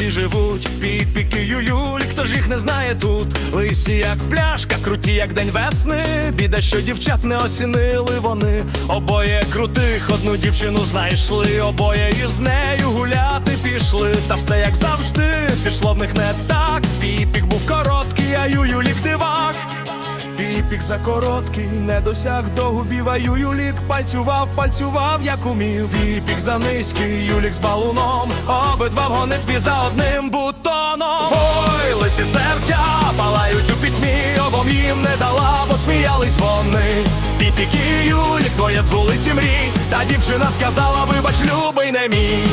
всі живуть, піпіки ююль, хто ж їх не знає тут. Лисі, як пляшка, круті, як день весни. Біда, що дівчат не оцінили вони. Обоє крутих, одну дівчину знайшли, обоє із нею гуляти пішли. Та все як завжди, пішло в них не так. Піпік був короткий, а ююлік дивак. Піпік за короткий, не досяг до губів, а юлік пальцював, пальцював, як умів. Піпік за низький, юлік з балуном, обидва в гонитві за одним бутоном. Ой, лисі серця палають у пітьмі, обом їм не дала, бо сміялись вони. Піпік і юлік, твоє з вулиці мрій, та дівчина сказала, вибач, любий не мій.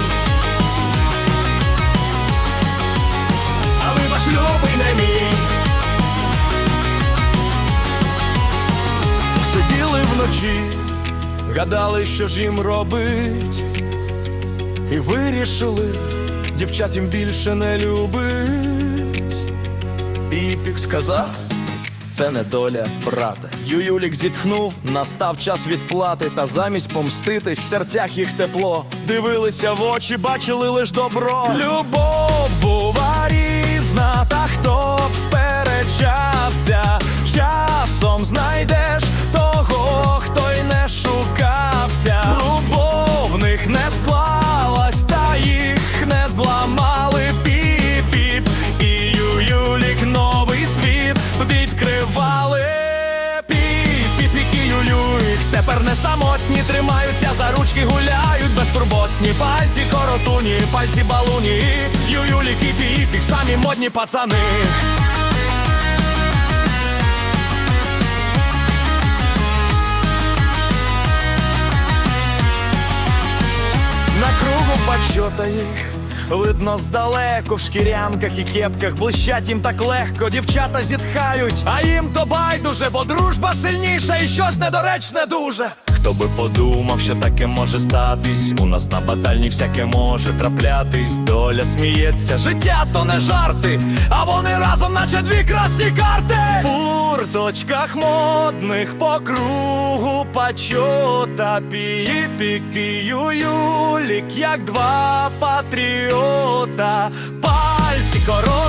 Вночі, гадали, що ж їм робить, і вирішили, дівчат їм більше не любить. Піпік сказав, це не доля брата. Ююлік зітхнув, настав час відплати, та замість помститись в серцях їх тепло. Дивилися в очі, бачили лиш добро. Любов бува різна, та хто б сперечався, не самотні, тримаються за ручки, гуляють безтурботні пальці, коротуні, пальці балуні, ююлік і піпік, самі модні пацани. На кругу почота їх Видно здалеку в шкірянках і кепках блищать їм так легко, дівчата зітхають, а їм то байдуже, бо дружба сильніша і щось недоречне дуже. Хто би подумав, що таке може статись? У нас на батальні всяке може траплятись. Доля сміється, життя то не жарти, а вони разом, наче дві красні карти. В фурточках модних по кругу пачота піпіки ююлік, як два патріота. Пальці пальці не роз